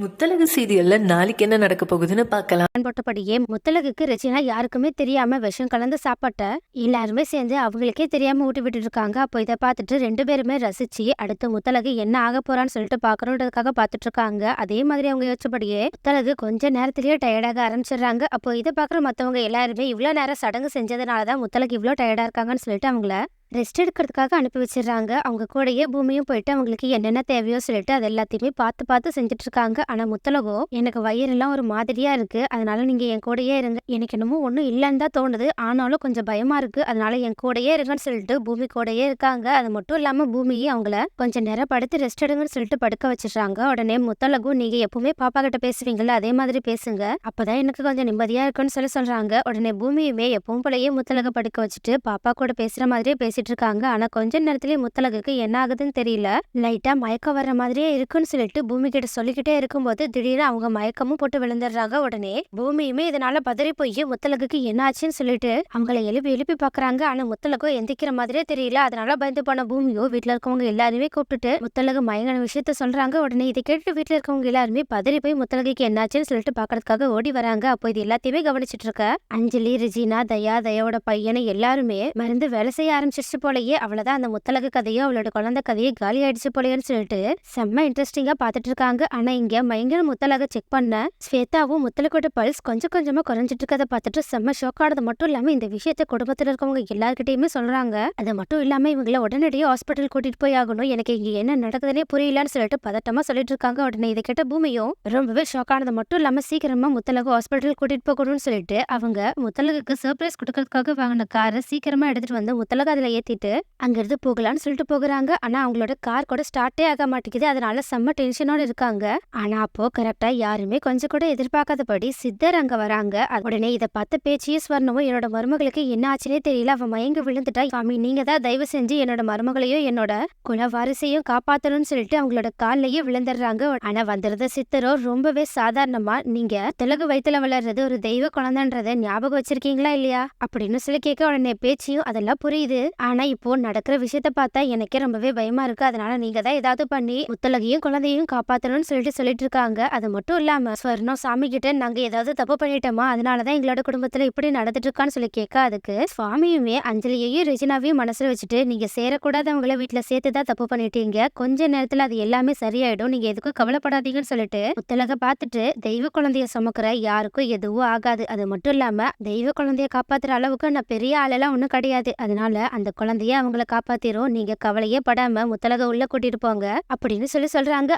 முத்தலகு சீரியல்ல நாளைக்கு என்ன நடக்க போகுதுன்னு பார்க்கலாம். போட்டபடியே முத்தலகுக்கு ரச்சினா யாருக்குமே தெரியாம விஷம் கலந்த சாப்பாட்டை எல்லாருமே சேர்ந்து அவங்களுக்கே தெரியாம ஊட்டி விட்டு இருக்காங்க அப்போ இதை பார்த்துட்டு ரெண்டு பேருமே ரசிச்சு அடுத்து முத்தலகு என்ன ஆக போறான்னு சொல்லிட்டு பாக்கணுன்றதுக்காக பார்த்துட்டு இருக்காங்க அதே மாதிரி அவங்க யோசிச்சபடியே முத்தலகு கொஞ்ச நேரத்திலேயே டயர்டாக ஆரம்பிச்சிடுறாங்க. அப்போ இதை பார்க்குற மற்றவங்க எல்லாருமே இவ்வளோ நேரம் சடங்கு செஞ்சதுனால தான் முத்தலகு இவ்வளோ டயர்டா இருக்காங்கன்னு சொல்லிட்டு அவங்கள ரெஸ்ட் எடுக்கிறதுக்காக அனுப்பி வச்சிடுறாங்க அவங்க கூடயே பூமியும் போயிட்டு அவங்களுக்கு என்னென்ன தேவையோ சொல்லிட்டு அது எல்லாத்தையுமே பார்த்து பார்த்து செஞ்சுட்டு இருக்காங்க ஆனால் முத்தலகோ எனக்கு வயிறெல்லாம் ஒரு மாதிரியா இருக்கு. அதனால நீங்க என் கூடயே இருங்க. எனக்கு என்னமோ ஒன்றும் இல்லைன்னு தான் தோணுது. ஆனாலும் கொஞ்சம் பயமா இருக்கு. அதனால என் கூடயே இருங்கன்னு சொல்லிட்டு பூமி கூடயே இருக்காங்க. அது மட்டும் இல்லாம பூமியை அவங்கள கொஞ்சம் நேரம் படுத்து ரெஸ்ட் எடுங்கன்னு சொல்லிட்டு படுக்க வச்சிடுறாங்க உடனே முத்தலகும் நீங்க எப்பவுமே பாப்பா கிட்ட பேசுவீங்கல்ல அதே மாதிரி பேசுங்க. அப்பதான் எனக்கு கொஞ்சம் நிம்மதியா இருக்குன்னு சொல்லி சொல்றாங்க. உடனே பூமியுமே எப்பவும் போலயே முத்தலக படுக்க வச்சுட்டு பாப்பா கூட பேசுற மாதிரியே பேசிட்டு இருக்காங்க ஆனா கொஞ்ச நேரத்திலேயே முத்தலகுக்கு என்ன ஆகுதுன்னு தெரியல. லைட்டா மயக்கம் வர்ற மாதிரியே இருக்குன்னு சொல்லிட்டு பூமி கிட்ட சொல்லிக்கிட்டே இருக்கும்போது திடீர்னு அவங்க மயக்கமும் போட்டு விழுந்துடுறாங்க உடனே. பூமியுமே இதனால பதறி போய் முத்தலகுக்கு என்ன ஆச்சுன்னு சொல்லிட்டு அவங்கள எழுப்பி எழுப்பி பாக்குறாங்க. ஆனா முத்தலகோ எந்திக்கிற மாதிரியே தெரியல. அதனால பயந்து போன பூமியோ வீட்டுல இருக்கவங்க எல்லாருமே கூப்பிட்டுட்டு முத்தலகு மயங்கன விஷயத்த சொல்றாங்க. உடனே இதை கேட்டு வீட்டுல இருக்கவங்க எல்லாருமே பதறி போய் முத்தலகுக்கு என்னாச்சுன்னு சொல்லிட்டு பாக்குறதுக்காக ஓடி வராங்க. அப்போ இது எல்லாத்தையுமே கவனிச்சிட்டு இருக்க. அஞ்சலி ரிஜினா தயா தயாவோட பையனை எல்லாருமே மருந்து வேலை செய்ய ஆரம்பிச்சிருச்சு. போலயே. அவ்வளவுதான் அந்த முத்தலகு கதையோ அவளோட குழந்தை கதையோ காலி ஆயிடுச்சு போலயேன்னு சொல்லிட்டு செம்ம இன்ட்ரெஸ்டிங்கா பாத்துட்டு இருக்காங்க. ஆனா இங்க பயங்கர முத்தலக செக் பண்ண ஸ்வேதாவும் முத்தலகோட பல்ஸ் கொஞ்சம் கொஞ்சமா குறைஞ்சிட்டு இருக்கதை பார்த்துட்டு செம்ம ஷோக் ஆனது. மட்டும் இல்லாம இந்த விஷயத்த குடும்பத்துல இருக்கவங்க எல்லார்கிட்டயுமே சொல்றாங்க. அது மட்டும் இல்லாம இவங்கள உடனடியே ஹாஸ்பிட்டல் கூட்டிட்டு போய் ஆகணும். எனக்கு இங்க என்ன நடக்குதுன்னே புரியலன்னு சொல்லிட்டு பதட்டமா சொல்லிட்டு இருக்காங்க. உடனே இதை கேட்ட பூமியும் ரொம்பவே ஷாக் ஆனது. மட்டும் இல்லாம சீக்கிரமா முத்தலகு ஹாஸ்பிட்டல் கூட்டிட்டு போகணும்னு சொல்லிட்டு அவங்க முத்தலகுக்கு சர்ப்ரைஸ் கொடுக்கறதுக்காக வாங்கின காரை சீக்கிரமா எடுத்துட்டு வந்து முத்தலகு அதுல ஏற்றிட்டு அங்கேருந்து போகலாம்னு சொல்லிட்டு போகிறாங்க. ஆனா அவங்களோட கார் கூட ஸ்டார்ட்டே ஆக மாட்டேங்குது. அதனால செம்ம டென்ஷனோடு இருக்காங்க. ஆனா அப்போ கரெக்டா யாருமே கொஞ்சம் கூட எதிர்பார்க்காதபடி சித்தர் அங்க வராங்க. உடனே இதை பார்த்த பேச்சியே ஸ்வர்ணமும் என்னோட மருமகளுக்கு என்ன ஆச்சுனே தெரியல. அவன் மயங்கி விழுந்துட்டா. சாமி நீங்க தான் தயவு செஞ்சு என்னோட மருமகளையும் என்னோட குல வாரிசையும் காப்பாத்தணும்னு சொல்லிட்டு அவங்களோட கால்லயே விழுந்துடுறாங்க. ஆனா வந்திருந்த சித்தரோ ரொம்பவே சாதாரணமா நீங்க திலகு வயித்துல வளர்றது ஒரு தெய்வ குழந்தைன்றத ஞாபகம் வச்சிருக்கீங்களா இல்லையா? அப்படின்னு சொல்லி கேட்க உடனே பேச்சியும் அதெல்லாம் புரியுது. ஆனால் இப்போது நடக்கிற விஷயத்த பார்த்தா எனக்கே ரொம்பவே பயமாக இருக்குது அதனால் நீங்கள் தான் ஏதாவது பண்ணி முத்தலகையும் குழந்தையும் காப்பாற்றணும்னு சொல்லிட்டு சொல்லிட்டு இருக்காங்க அது மட்டும் இல்லாமல் ஸ்வர்ணம் சாமி கிட்ட நாங்கள் ஏதாவது தப்பு பண்ணிட்டோமா? அதனாலதான் எங்களோட குடும்பத்தில் இப்படி நடந்துட்டு இருக்கான்னு சொல்லி கேட்க அதுக்கு சுவாமியுமே அஞ்சலியையும் ரெஜினாவையும் மனசில் வச்சுட்டு நீங்கள் சேரக்கூடாதவங்கள வீட்டில் சேர்த்து தான் தப்பு பண்ணிட்டீங்க. கொஞ்ச நேரத்தில் அது எல்லாமே சரியாயிடும். நீங்கள் எதுக்கும் கவலைப்படாதீங்கன்னு சொல்லிட்டு முத்தலக பார்த்துட்டு தெய்வ குழந்தைய சுமக்கிற யாருக்கும் எதுவும் ஆகாது. அது மட்டும் இல்லாமல் தெய்வ குழந்தைய காப்பாற்றுற அளவுக்கு நான் பெரிய ஆளெல்லாம் ஒன்றும் கிடையாது. அதனால அந்த குழந்தைய அவங்கள காப்பாத்திரும். நீங்க கவலையே படாம முத்தலக உள்ள கூட்டிட்டு போங்க. அப்படின்னு சொல்லி சொல்றாங்க.